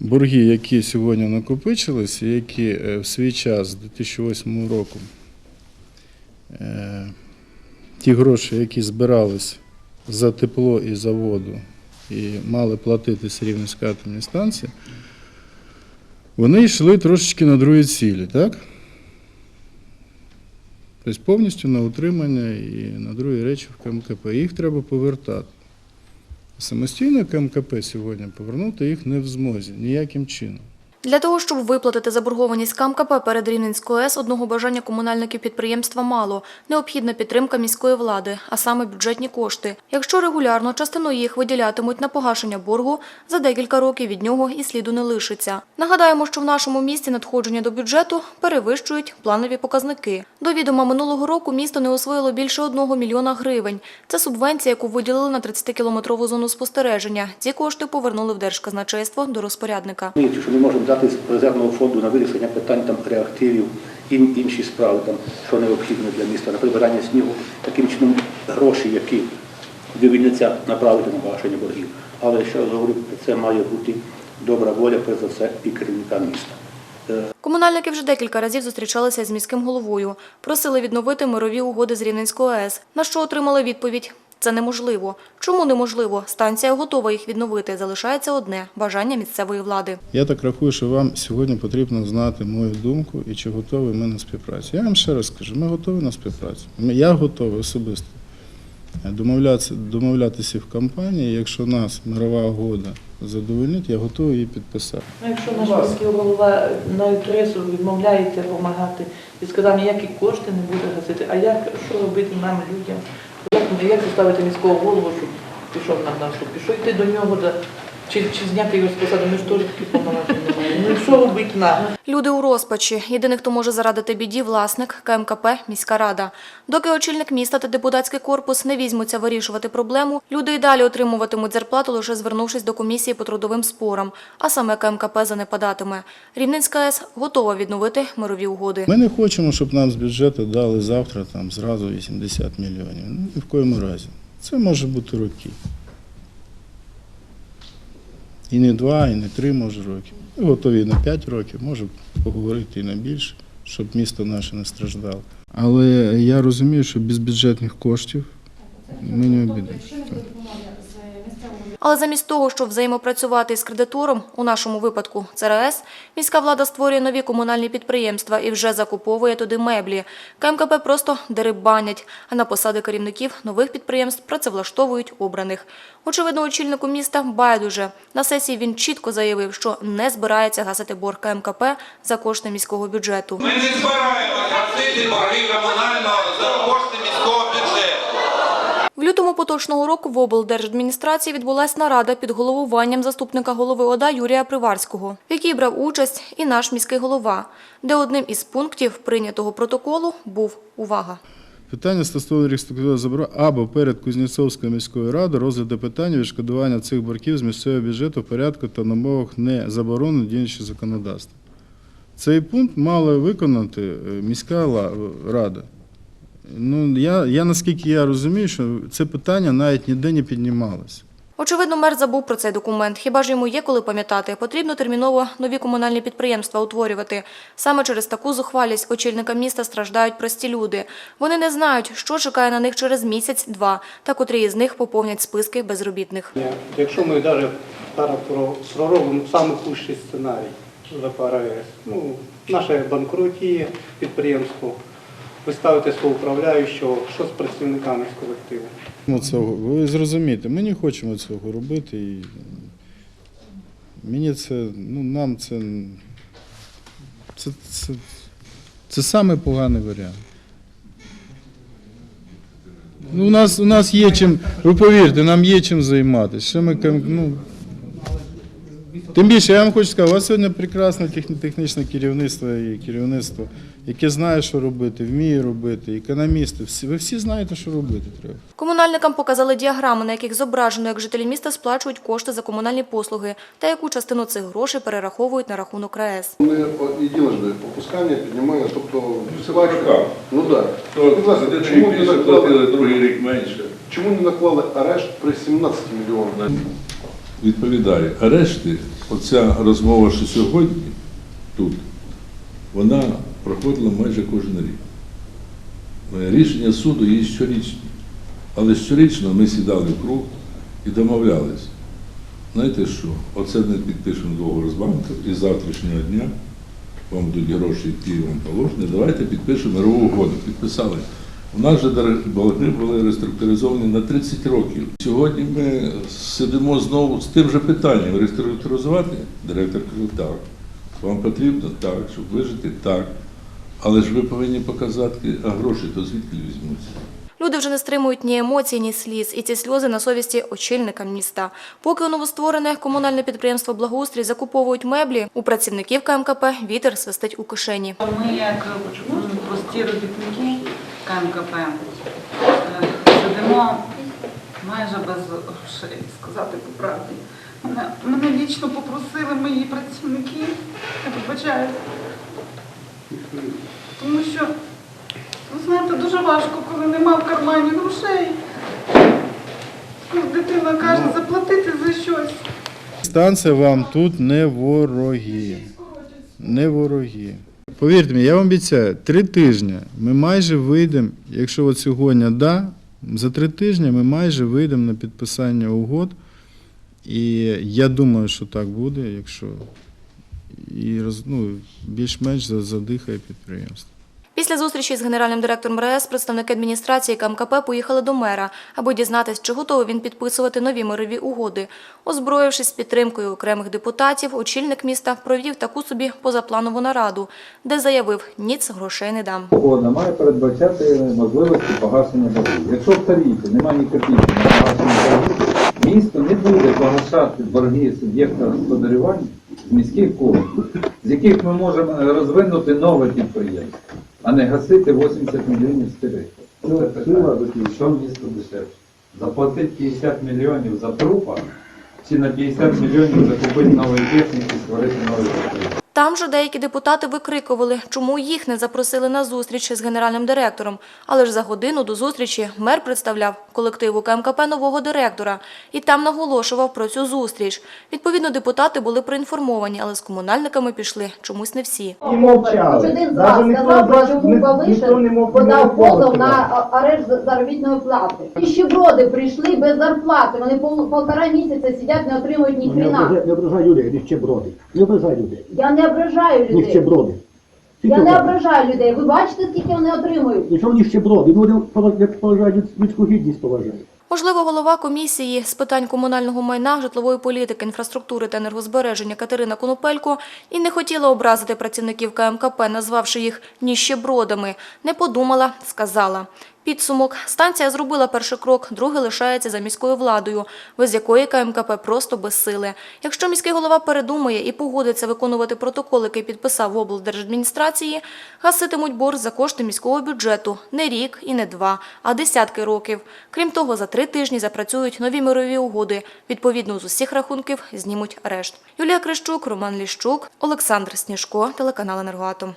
борги, які сьогодні накопичилися, які е, в свій час, з 2008 року, е, ті гроші, які збирались за тепло і за воду, і мали платитися Рівненська атомні станції, вони йшли трошечки на другі цілі, так? Тобто повністю на утримання і на другі речі в КМКП. Їх треба повертати. Самостійно КМКП сьогодні повернути їх не в змозі ніяким чином. Для того, щоб виплатити заборгованість КМКП перед Рівненською АЕС, одного бажання комунальників підприємства мало. Необхідна підтримка міської влади, а саме бюджетні кошти. Якщо регулярно частину їх виділятимуть на погашення боргу, за декілька років від нього і сліду не лишиться. Нагадаємо, що в нашому місті надходження до бюджету перевищують планові показники. До відома минулого року місто не освоїло більше одного мільйона гривень. Це субвенція, яку виділили на 30-кілометрову зону спостереження. Ці кошти повернули в Держказначейство до розпорядника. Що можемо дати з резервного фонду на вирішення питань там реактивів і інші справи, там, що необхідно для міста, на прибирання снігу, таким чином гроші, які вивільняться, направити на погашення боргів. Але ще раз говорю, це має бути добра воля, перш за все, і керівника міста. Е, Комунальники вже декілька разів зустрічалися з міським головою, просили відновити мирові угоди з Рівненською АЕС, на що отримали відповідь. Це неможливо. Чому неможливо? Станція готова їх відновити. Залишається одне бажання місцевої влади. Я так рахую, що вам сьогодні потрібно знати мою думку і чи готові ми на співпрацю. Я вам ще раз скажу, ми готові на співпрацю. Ми- Я готовий особисто домовлятися, домовлятися в компанії. Якщо нас мирова угода задовольнить, я готовий її підписати. Ну, якщо наш міський голова на адресу відмовляється допомагати і сказав, ніякі кошти не буде гасити, а як що робити нам людям? Як, як заставити міського голову, щоб пішов на на щоб Пішов йти до нього, чи, чи зняти його з посади, ми ж теж такі маємо. Ну що робити нам? Люди у розпачі. Єдиний, хто може зарадити біді, власник КМКП міська рада. Доки очільник міста та депутатський корпус не візьмуться вирішувати проблему, люди і далі отримуватимуть зарплату, лише звернувшись до комісії по трудовим спорам. А саме КМКП занепадатиме. Рівненська АЕС готова відновити мирові угоди. Ми не хочемо, щоб нам з бюджету дали завтра там зразу 80 мільйонів. Ну, ні в коєму разі. Це може бути роки. І не два, і не три, може, роки. Ми готові на п'ять років, може поговорити і на більше, щоб місто наше не страждало. Але я розумію, що без бюджетних коштів ми не обійдемося. Але замість того, щоб взаємопрацювати з кредитором, у нашому випадку ЦРС, міська влада створює нові комунальні підприємства і вже закуповує туди меблі. КМКП просто дерибанять, а на посади керівників нових підприємств працевлаштовують обраних. Очевидно, очільнику міста байдуже. На сесії він чітко заявив, що не збирається гасити борг КМКП за кошти міського бюджету. Ми не збираємо гасити борги комунального за кошти міського бюджету. В лютому поточного року в облдержадміністрації відбулась нарада під головуванням заступника голови ОДА Юрія Приварського, в якій брав участь і наш міський голова, де одним із пунктів прийнятого протоколу був увага. Питання стосовно реструктуризації забору або перед Кузнєцовською міською радою розгляду питання відшкодування цих боргів з місцевого бюджету в порядку та на умовах не заборонено діючого законодавства. Цей пункт мала виконати е, міська рада. Ну, я, я наскільки я розумію, що це питання навіть ніде не піднімалося. Очевидно, мер забув про цей документ. Хіба ж йому є коли пам'ятати? Потрібно терміново нові комунальні підприємства утворювати. Саме через таку зухвалість очільника міста страждають прості люди. Вони не знають, що чекає на них через місяць-два, та котрі із них поповнять списки безробітних. Якщо ми навіть зараз проробимо самий худший сценарій за ПРС, ну, наше банкрутіє підприємство, ви ставите свого управляючого, що з працівниками з колективу? Ну, ви зрозумієте, ми не хочемо цього робити. І мені це, ну, нам це, це, це, це саме поганий варіант. Ну, у, нас, у нас є чим, ви повірте, нам є чим займатися. Що ми, ну, тим більше, я вам хочу сказати, у вас сьогодні прекрасне технічне керівництво і керівництво, яке знає, що робити, вміє робити, економісти. Всі, ви всі знаєте, що робити треба. Комунальникам показали діаграми, на яких зображено, як жителі міста сплачують кошти за комунальні послуги та яку частину цих грошей перераховують на рахунок РАЕС. Ми единожды попускання піднімали, тобто роках. Ну так. Один чому не наклали, платили, другий рік менше. чому не наклали арешт при 17 мільйонах? Відповідає. А решти, оця розмова, що сьогодні тут, вона проходила майже кожен рік. Рішення суду є щорічні. Але щорічно ми сідали в круг і домовлялися. Знаєте що? Оце ми підпишемо договор з банком і з завтрашнього дня вам будуть гроші, які вам положені, давайте підпишемо мирову угоду. Підписали. У нас же борги були реструктуризовані на 30 років. Сьогодні ми сидимо знову з тим же питанням. Реструктуризувати? Директор каже, так. Вам потрібно? Так. Щоб вижити? Так. Але ж ви повинні показати, а гроші то звідки візьмуться? Люди вже не стримують ні емоцій, ні сліз, і ці сльози на совісті очільника міста. Поки у новостворене комунальне підприємство «Благоустрій» закуповують меблі, у працівників КМКП вітер свистить у кишені. Ми, як м, прості робітники КМКП, е, сидимо майже без грошей, сказати по правді. Мене, мене лічно попросили мої працівники, я вибачаю, тому що, ви знаєте, дуже важко, коли нема в кармані грошей. Коли дитина каже заплатити за щось. Станція вам тут не вороги. Не вороги. Повірте мені, я вам обіцяю, три тижні ми майже вийдемо, якщо от сьогодні да, за три тижні ми майже вийдемо на підписання угод. І я думаю, що так буде, якщо ну, більш-менш задихає підприємство. Після зустрічі з генеральним директором РАЕС представники адміністрації КМКП поїхали до мера, аби дізнатись, чи готовий він підписувати нові мирові угоди. Озброївшись підтримкою окремих депутатів, очільник міста провів таку собі позапланову нараду, де заявив, ніц грошей не дам. Угода має передбачати можливості погашення боргів. Якщо в тарифі немає ні погашення боргів, місто не буде погашати борги суб'єкта господарювання з міських коштів, з яких ми можемо розвинути нове підприємство, а не гасити 80 мільйонів старих. Це сила, що місто дешевше. Заплатити 50 мільйонів за трупа, чи на 50 мільйонів закупити нової техніки, створити нову підприємство. Там же деякі депутати викрикували, чому їх не запросили на зустріч з генеральним директором. Але ж за годину до зустрічі мер представляв колективу КМКП нового директора і там наголошував про цю зустріч. Відповідно, депутати були проінформовані, але з комунальниками пішли чомусь не всі. І мовчали. Хоч один з вас сказав, чому не- не не подав позов на арешт заробітної плати. Ніщеброди прийшли без зарплати. Вони пол- полтора місяця сидять, не отримують ні Не хрена. ображай, не ображай людей, нищеброди. Не ображай людей. Я не ображаю людей. Нищеброди. Я не ображаю людей. Ви бачите, скільки вони отримують? Нічого нищеброди. Люди поваж- як поважають людську гідність поважають. Можливо, голова комісії з питань комунального майна, житлової політики, інфраструктури та енергозбереження Катерина Конопелько і не хотіла образити працівників КМКП, назвавши їх ніщебродами. Не подумала, сказала. Підсумок. Станція зробила перший крок, другий лишається за міською владою, без якої КМКП просто безсиле. Якщо міський голова передумає і погодиться виконувати протокол, який підписав облдержадміністрації, гаситимуть борг за кошти міського бюджету не рік і не два, а десятки років. Крім того, за три тижні запрацюють нові мирові угоди. Відповідно, з усіх рахунків знімуть арешт. Юлія Крищук, Роман Ліщук, Олександр Сніжко, телеканал «Енергоатом».